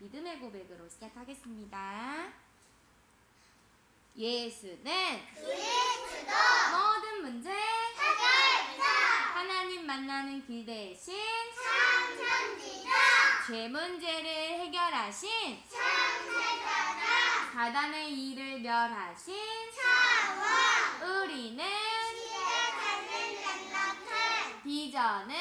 믿음의 고백으로 시작하겠습니다. 예수는 모든 문제 하나님 만나는 길 대신 죄 문제를 해결하신 사단의 일을 멸하신 우리는 비전은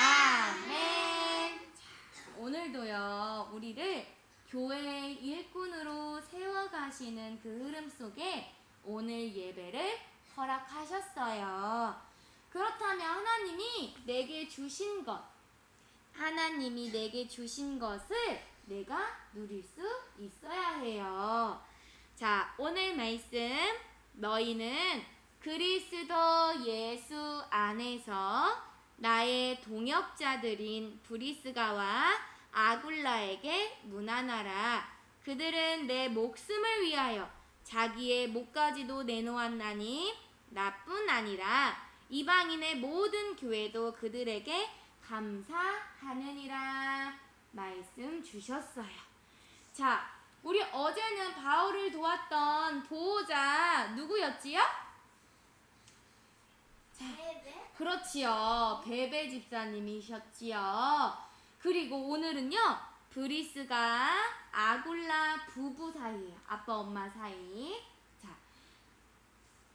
아멘. 자, 오늘도요 우리를 교회의 일꾼으로 세워가시는 그 흐름 속에 오늘 예배를 허락하셨어요. 그렇다면 하나님이 내게 주신 것, 하나님이 내게 주신 것을 내가 누릴 수 있어야 해요. 자, 오늘 말씀 너희는 그리스도 예수 안에서 나의 동역자들인 브리스가와 아굴라에게 문안하라. 그들은 내 목숨을 위하여 자기의 목까지도 내놓았나니 나뿐 아니라 이방인의 모든 교회도 그들에게 감사하느니라 말씀 주셨어요. 자, 우리 어제는 바울을 도왔던 보호자 누구였지요? 그렇지요. 베베 집사님이셨지요. 그리고 오늘은요. 브리스가 아굴라 부부 사이예요. 아빠 엄마 사이. 자.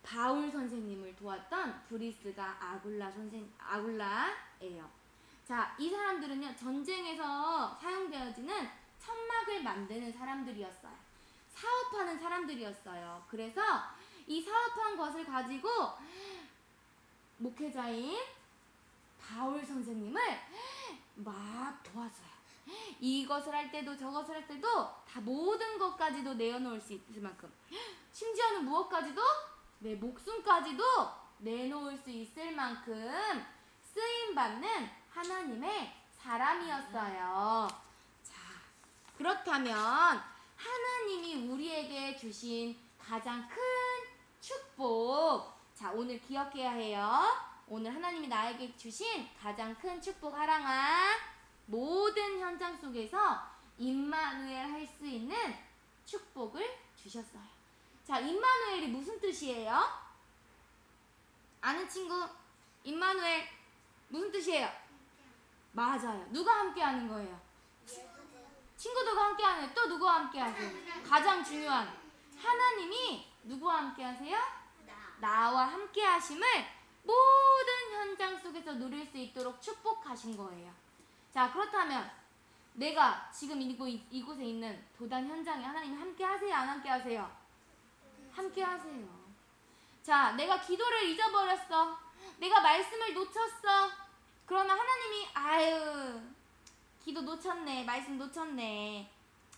바울 선생님을 도왔던 브리스가 아굴라 선생 아굴라예요. 자, 이 사람들은요. 전쟁에서 사용되어지는 천막을 만드는 사람들이었어요. 사업하는 사람들이었어요. 그래서 이 사업한 것을 가지고 목회자인 바울 선생님을 막 도와줘요. 이것을 할 때도 저것을 할 때도 다 모든 것까지도 내어놓을 수 있을 만큼 심지어는 무엇까지도 내 목숨까지도 내놓을 수 있을 만큼 쓰임 받는 하나님의 사람이었어요. 자, 그렇다면 하나님이 우리에게 주신 가장 큰 축복 자, 오늘 기억해야 해요. 오늘 하나님이 나에게 주신 가장 큰 축복 하랑아 모든 현장 속에서 임마누엘 할 수 있는 축복을 주셨어요. 자, 임마누엘이 무슨 뜻이에요? 아는 친구 임마누엘 무슨 뜻이에요? 맞아요. 누가 함께 하는 거예요? 친구들과 함께 하는 또 누구와 함께 하세요? 가장 중요한 하나님이 누구와 함께 하세요? 나와 함께 하심을 모든 현장 속에서 누릴 수 있도록 축복하신 거예요. 자, 그렇다면 내가 지금 이곳, 이곳에 있는 도단 현장에 하나님 함께 하세요? 안 함께 하세요? 함께 하세요. 자, 내가 기도를 잊어버렸어. 내가 말씀을 놓쳤어. 그러면 하나님이, 아유, 기도 놓쳤네. 말씀 놓쳤네.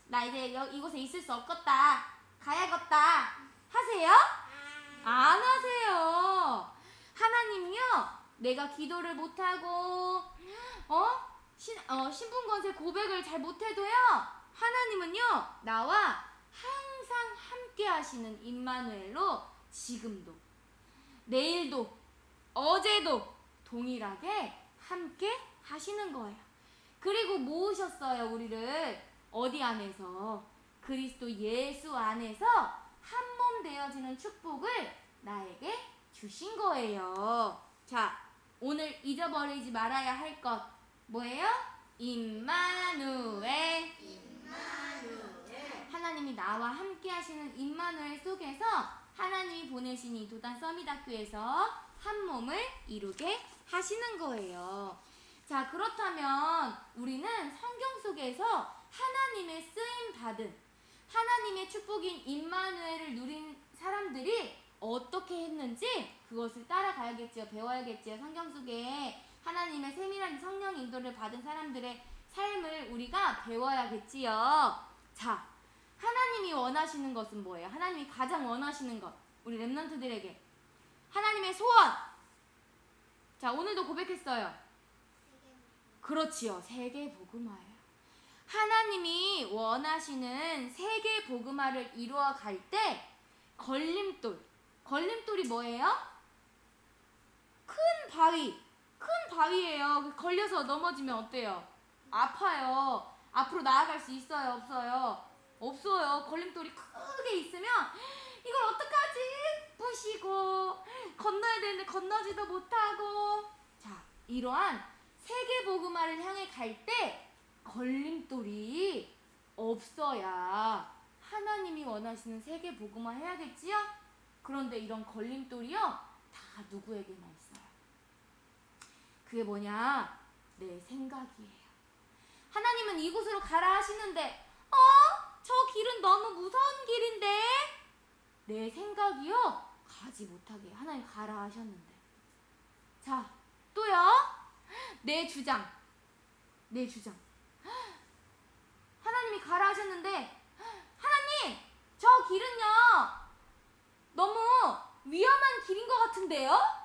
나 이제 여, 이곳에 있을 수 없겠다. 가야겠다. 하세요? 안 하세요. 하나님이요, 내가 기도를 못하고, 어? 신, 어, 신분건세 고백을 잘 못해도요, 하나님은요, 나와 항상 함께 하시는 임마누엘로 지금도, 내일도, 어제도 동일하게 함께 하시는 거예요. 그리고 모으셨어요, 우리를. 어디 안에서? 그리스도 예수 안에서 한 몸 되어지는 축복을 나에게 주신 거예요. 자, 오늘 잊어버리지 말아야 할 것 뭐예요? 임마누엘. 하나님이 나와 함께 하시는 임마누엘 속에서 하나님이 보내신 이 도단 서밋학교에서 한 몸을 이루게 하시는 거예요. 자, 그렇다면 우리는 성경 속에서 하나님의 쓰임 받은 하나님의 축복인 임마누엘을 누린 사람들이 어떻게 그것을 따라가야겠지요. 배워야겠지요. 성경 속에 하나님의 세밀한 성령 인도를 받은 사람들의 삶을 우리가 배워야겠지요. 자, 하나님이 원하시는 것은 뭐예요? 하나님이 가장 원하시는 것. 우리 랩런트들에게 하나님의 소원. 자, 오늘도 고백했어요. 그렇지요. 세계 복음화예요. 하나님이 원하시는 세계 복음화를 이루어 갈 때 걸림돌. 걸림돌이 뭐예요? 큰 바위. 큰 바위예요. 걸려서 넘어지면 어때요? 아파요. 앞으로 나아갈 수 있어요, 없어요? 없어요. 걸림돌이 크게 있으면 이걸 어떡하지? 부시고 건너야 되는데 건너지도 못하고 자, 이러한 세계 복음화를 향해 갈 때 걸림돌이 없어야 하나님이 원하시는 세계 복음화 해야겠지요? 그런데 이런 걸림돌이요 다 누구에게만. 그게 뭐냐? 내 생각이에요. 하나님은 이곳으로 가라 하시는데, 어? 저 길은 너무 무서운 길인데? 내 생각이요? 가지 못하게 하나님 가라 하셨는데. 자, 또요? 내 주장. 내 주장. 하나님이 가라 하셨는데, 하나님, 저 길은요, 너무 위험한 길인 것 같은데요?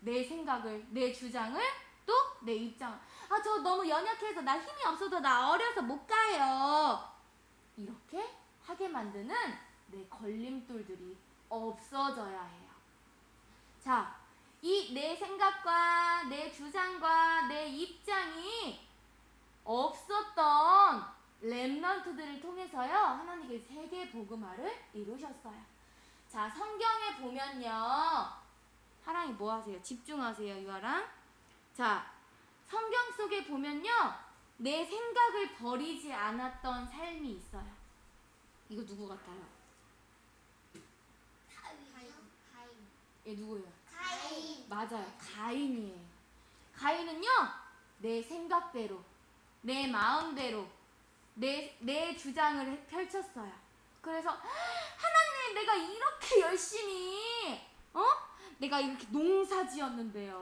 내 생각을, 내 주장을, 또 내 입장. 아, 저 너무 연약해서 나 힘이 없어서 나 어려서 못 가요. 이렇게 하게 만드는 내 걸림돌들이 없어져야 해요. 자, 이 내 생각과 내 주장과 내 입장이 없었던 랩런트들을 통해서요 하나님께 세계 복음화를 이루셨어요. 자 성경에 보면요 하랑이 뭐 하세요? 집중하세요 유아랑. 자 성경 속에 보면요 내 생각을 버리지 않았던 삶이 있어요. 이거 누구 같아요? 얘 누구예요? 맞아요. 가인이에요. 가인은요, 내 생각대로, 내 마음대로, 내, 내 주장을 해- 펼쳤어요. 그래서, 하나님, 내가 이렇게 열심히, 어? 내가 이렇게 농사 지었는데요.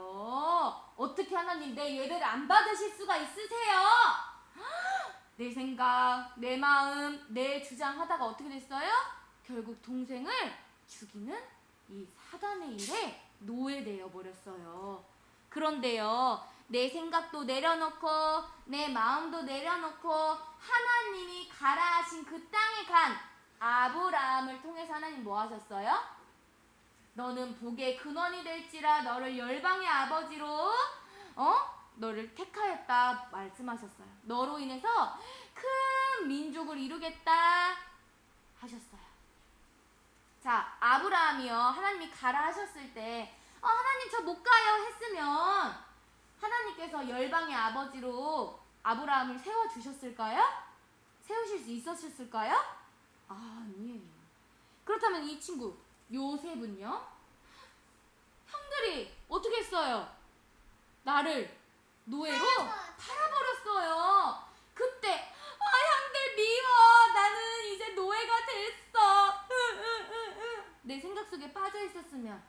어떻게 하나님 내 예배를 안 받으실 수가 있으세요? 내 생각, 내 마음, 내 주장 하다가 어떻게 됐어요? 결국 동생을 죽이는 이 사단의 일에 노예되어 버렸어요. 그런데요, 내 생각도 내려놓고, 내 마음도 내려놓고, 하나님이 가라 하신 그 땅에 간 아브라함을 통해서 하나님 뭐 하셨어요? 너는 복의 근원이 될지라 너를 열방의 아버지로, 어? 너를 택하였다 말씀하셨어요. 너로 인해서 큰 민족을 이루겠다 하셨어요. 자, 아브라함이요. 하나님이 가라 하셨을 때, 어, 하나님 저 못 가요 했으면 하나님께서 열방의 아버지로 아브라함을 세워 주셨을까요? 세우실 수 있었을까요? 아, 아니에요. 그렇다면 이 친구 요셉은요? 형들이 어떻게 했어요? 나를 노예로 팔아버렸어요. 그때 아 형들 미워 나는 이제 노예가 됐어. 내 생각 속에 빠져 있었으면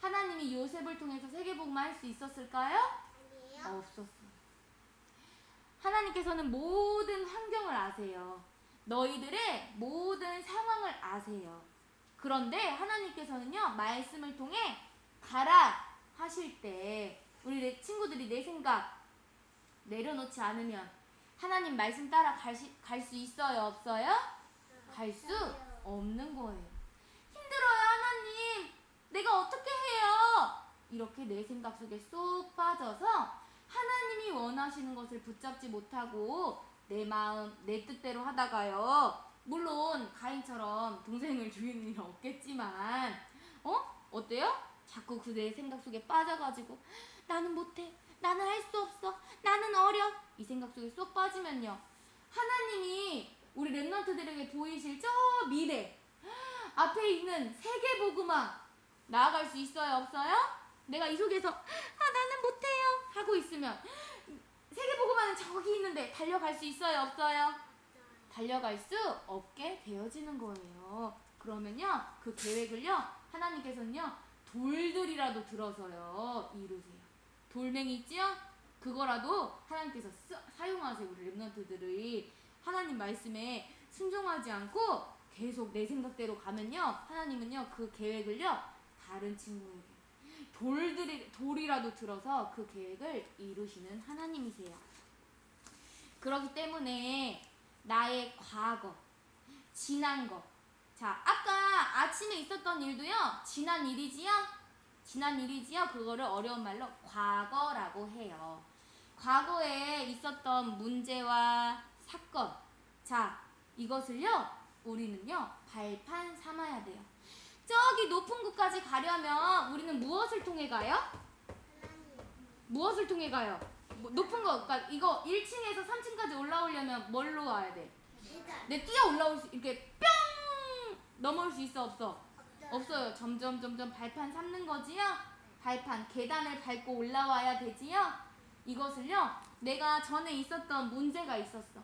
하나님이 요셉을 통해서 세계복음화 할수 있었을까요? 없었어. 하나님께서는 모든 환경을 아세요. 너희들의 모든 상황을 아세요. 그런데 하나님께서는요, 말씀을 통해 가라 하실 때, 우리 내 친구들이 내 생각 내려놓지 않으면 하나님 말씀 따라 갈 수 있어요? 없어요? 갈 수 없는 거예요. 힘들어요, 하나님. 내가 어떻게 해요? 이렇게 내 생각 속에 쏙 빠져서 하나님이 원하시는 것을 붙잡지 못하고 내 마음, 내 뜻대로 하다가요. 물론 가인처럼 동생을 죽이는 일은 없겠지만, 어? 어때요? 자꾸 그내 생각 속에 빠져가지고 나는 못해, 나는 할 수 없어, 나는 어려 이 생각 속에 쏙 빠지면요. 하나님이 우리 랩런트들에게 보이실 저 미래 앞에 있는 세계 복음화 나아갈 수 있어요, 없어요? 내가 이 속에서 아 나는 못해요 하고 있으면 세계 복음화는 저기 있는데 달려갈 수 있어요, 없어요? 달려갈 수 없게 되어지는 거예요. 그러면요, 그 계획을요, 하나님께서는요, 돌들이라도 들어서요, 이루세요. 돌멩이 있지요? 그거라도 하나님께서 쓰, 사용하세요, 우리 랩런트들이. 하나님 말씀에 순종하지 않고 계속 내 생각대로 가면요, 하나님은요, 그 계획을요, 다른 친구에게. 돌들이, 돌이라도 들어서 그 계획을 이루시는 하나님이세요. 그렇기 때문에 나의 과거, 지난 거. 자, 아까 아침에 있었던 일도요, 지난 일이지요? 지난 일이지요? 그거를 어려운 말로 과거라고 해요. 과거에 있었던 문제와 사건. 자, 이것을요, 우리는요, 발판 삼아야 돼요. 저기 높은 곳까지 가려면 우리는 무엇을 통해 가요? 무엇을 통해 가요? 뭐, 높은 거, 그러니까 이거 1층에서 3층까지 올라오려면 뭘로 와야 돼? 내 뛰어 올라올 수, 이렇게 뿅! 넘어올 수 있어, 없어? 없어요. 점점, 점점 발판 삼는 거지요? 발판, 계단을 밟고 올라와야 되지요? 이것을요, 내가 전에 있었던 문제가 있었어.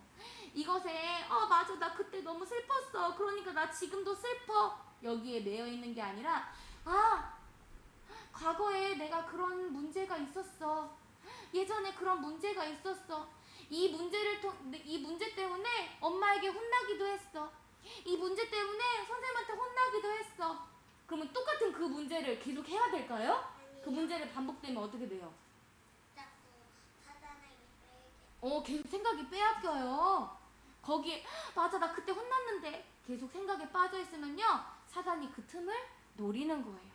이것에, 어, 맞아, 나 그때 너무 슬펐어. 그러니까 나 지금도 슬퍼. 여기에 매여 있는 게 아니라, 아, 과거에 내가 그런 문제가 있었어. 예전에 그런 문제가 있었어. 이 문제를 통, 이 문제 때문에 엄마에게 혼나기도 했어. 이 문제 때문에 선생님한테 혼나기도 했어. 그러면 똑같은 그 문제를 계속 해야 될까요? 그 문제를 반복되면 어떻게 돼요? 어, 계속 생각이 빼앗겨요. 거기에 맞아 나 그때 혼났는데 계속 생각에 빠져 있으면요 사단이 그 틈을 노리는 거예요.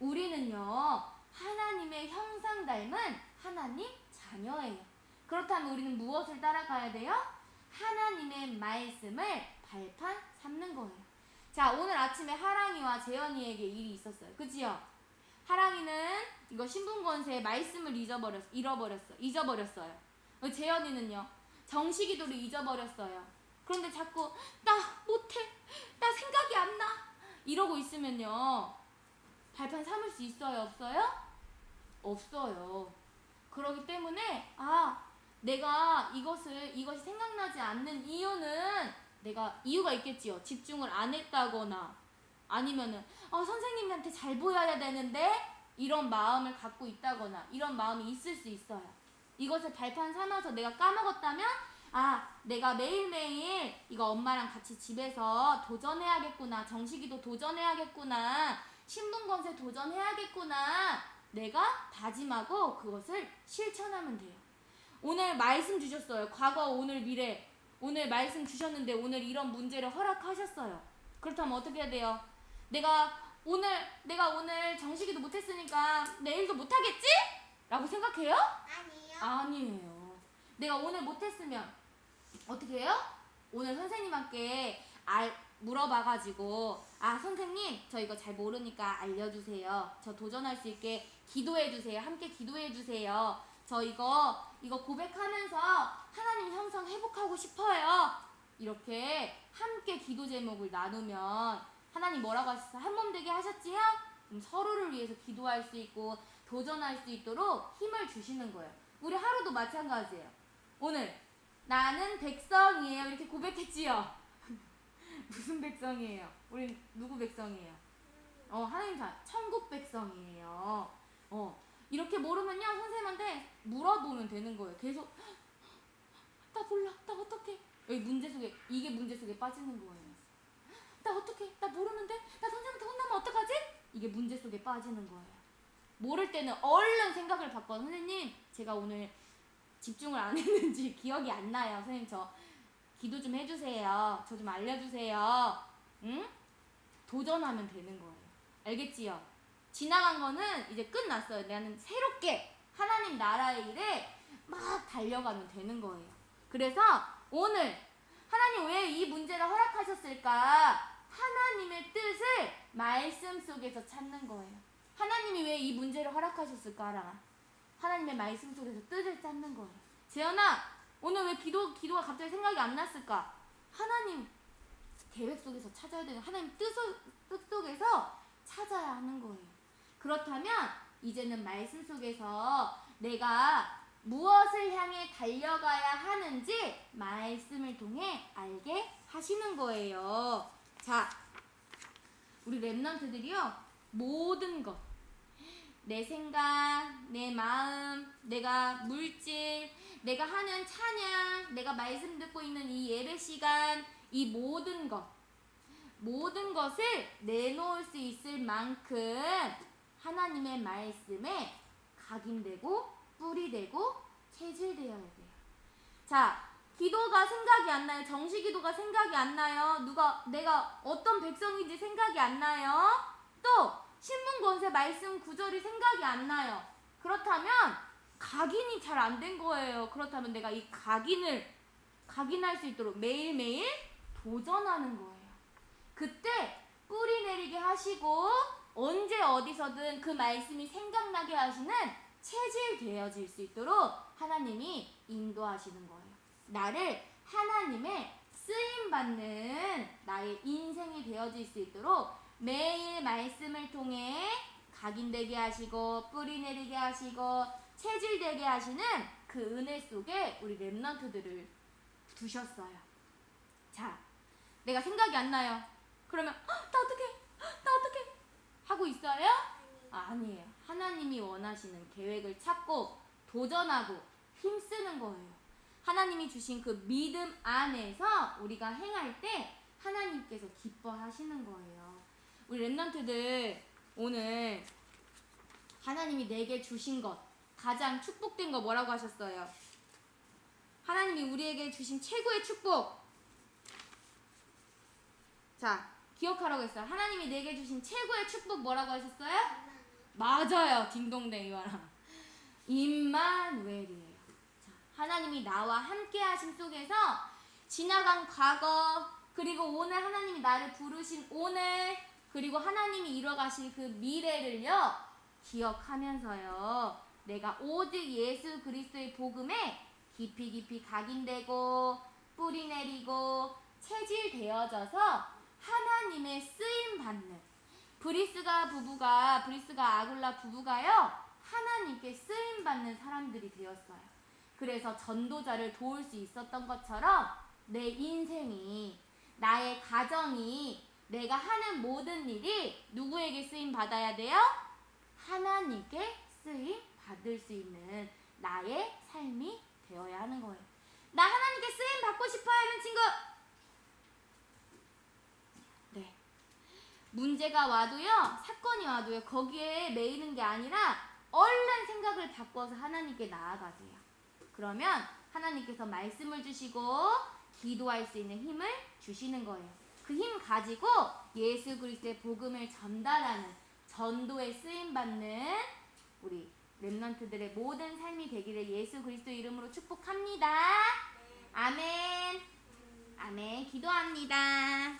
우리는요 하나님의 형상 닮은 하나님 자녀예요. 그렇다면 우리는 무엇을 따라가야 돼요? 하나님의 말씀을 발판 삼는 거예요. 자 오늘 아침에 하랑이와 재현이에게 일이 있었어요. 그지요? 하랑이는 이거 신분권세의 말씀을 잊어버렸, 잃어버렸어. 잊어버렸어요. 어, 재현이는요. 정식이도를 잊어버렸어요. 그런데 자꾸 나 못해. 나 생각이 안 나. 이러고 있으면요. 발판 삼을 수 있어요? 없어요? 없어요. 그러기 때문에 아 내가 이것을 이것이 생각나지 않는 이유는 내가 이유가 있겠지요. 집중을 안 했다거나 아니면은 어, 선생님한테 잘 보여야 되는데 이런 마음을 갖고 있다거나 이런 마음이 있을 수 있어요. 이것을 발판 삼아서 내가 까먹었다면 아 내가 매일매일 이거 엄마랑 같이 집에서 도전해야겠구나 정식이도 도전해야겠구나 신분권세 도전해야겠구나 내가 다짐하고 그것을 실천하면 돼요. 오늘 말씀 주셨어요. 과거, 오늘, 미래. 오늘 말씀 주셨는데 오늘 이런 문제를 허락하셨어요. 그렇다면 어떻게 해야 돼요? 내가 오늘 내가 오늘 정식이도 못했으니까 내일도 못하겠지? 라고 생각해요? 아니에요. 내가 오늘 못했으면 어떻게 해요? 오늘 선생님한테 알, 물어봐가지고 아 선생님 저 이거 잘 모르니까 알려주세요. 저 도전할 수 있게 기도해주세요. 함께 기도해주세요. 저 이거 이거 고백하면서 하나님 형성 회복하고 싶어요. 이렇게 함께 기도 제목을 나누면 하나님 뭐라고 하셨어요? 한몸 되게 하셨지요? 그럼 서로를 위해서 기도할 수 있고 도전할 수 있도록 힘을 주시는 거예요. 우리 하루도 마찬가지예요. 오늘 나는 백성이에요. 이렇게 고백했지요. 무슨 백성이에요? 우리 누구 백성이에요? 어, 하나님 자, 천국 백성이에요. 어, 이렇게 모르면요, 선생님한테 물어보면 되는 거예요. 계속, 나 몰라, 나 어떡해. 여기 문제 속에, 이게 문제 속에 빠지는 거예요. 나 어떡해, 나 모르는데, 나 선생님한테 혼나면 어떡하지? 이게 문제 속에 빠지는 거예요. 모를 때는 얼른 생각을 바꿔. 선생님, 제가 오늘 집중을 안 했는지 기억이 안 나요. 선생님, 저 기도 좀 해주세요. 저 좀 알려주세요. 응? 도전하면 되는 거예요. 알겠지요? 지나간 거는 이제 끝났어요. 나는 새롭게 하나님 나라의 일에 막 달려가면 되는 거예요. 그래서 오늘 하나님 왜 이 문제를 허락하셨을까? 하나님의 뜻을 말씀 속에서 찾는 거예요. 하나님이 왜 이 문제를 허락하셨을까? 하나님의 말씀 속에서 뜻을 찾는 거예요. 재현아, 오늘 왜 기도 기도가 갑자기 생각이 안 났을까? 하나님 계획 속에서 찾아야 되는 하나님 뜻, 속에서 찾아야 하는 거예요. 그렇다면 이제는 말씀 속에서 내가 무엇을 향해 달려가야 하는지 말씀을 통해 알게 하시는 거예요. 자, 우리 랩런트들이요 모든 것. 내 생각, 내 마음, 내가 물질, 내가 하는 찬양, 내가 말씀 듣고 있는 이 예배 시간, 이 모든 것, 모든 것을 내놓을 수 있을 만큼 하나님의 말씀에 각인되고 뿌리되고 체질되어야 돼요. 자, 기도가 생각이 안 나요. 정식 기도가 생각이 안 나요. 누가 내가 어떤 백성인지 생각이 안 나요. 또 신문 권세 말씀 구절이 생각이 안 나요. 그렇다면 각인이 잘 안 된 거예요. 그렇다면 내가 이 각인을 각인할 수 있도록 매일매일 도전하는 거예요. 그때 뿌리 내리게 하시고 언제 어디서든 그 말씀이 생각나게 하시는 체질 되어질 수 있도록 하나님이 인도하시는 거예요. 나를 하나님의 쓰임 받는 나의 인생이 되어질 수 있도록 매일 말씀을 통해 각인되게 하시고 뿌리 내리게 하시고 체질되게 하시는 그 은혜 속에 우리 랩런트들을 두셨어요. 자, 내가 생각이 안 나요. 그러면 "헉, 나? 헉, 나 어떡해? 하고 있어요? 아니에요. 하나님이 원하시는 계획을 찾고 도전하고 힘쓰는 거예요. 하나님이 주신 그 믿음 안에서 우리가 행할 때 하나님께서 기뻐하시는 거예요. 우리 랩런트들 오늘 하나님이 내게 주신 것 가장 축복된 거 뭐라고 하셨어요? 하나님이 우리에게 주신 최고의 축복. 자, 기억하라고 했어요. 하나님이 내게 주신 최고의 축복 뭐라고 하셨어요? 맞아요. 딩동댕 이와라. 임마누엘이에요. 자, 하나님이 나와 함께 하심 속에서 지나간 과거 그리고 오늘 하나님이 나를 부르신 오늘 그리고 하나님이 이뤄가실 그 미래를요 기억하면서요 내가 오직 예수 그리스도의 복음에 깊이 깊이 각인되고 뿌리 내리고 체질되어져서 하나님의 쓰임 받는 브리스가 부부가 브리스가 아굴라 부부가요 하나님께 쓰임 받는 사람들이 되었어요. 그래서 전도자를 도울 수 있었던 것처럼 내 인생이 나의 가정이 내가 하는 모든 일이 누구에게 쓰임 받아야 돼요? 하나님께 쓰임 받을 수 있는 나의 삶이 되어야 하는 거예요. 나 하나님께 쓰임 받고 싶어 하는 친구. 네. 문제가 와도요, 사건이 와도요, 거기에 매이는 게 아니라 얼른 생각을 바꿔서 하나님께 나아가세요. 그러면 하나님께서 말씀을 주시고 기도할 수 있는 힘을 주시는 거예요. 그 힘 가지고 예수 그리스도의 복음을 전달하는 전도에 쓰임 받는 우리 렘넌트들의 모든 삶이 되기를 예수 그리스도 이름으로 축복합니다. 아멘. 아멘. 기도합니다.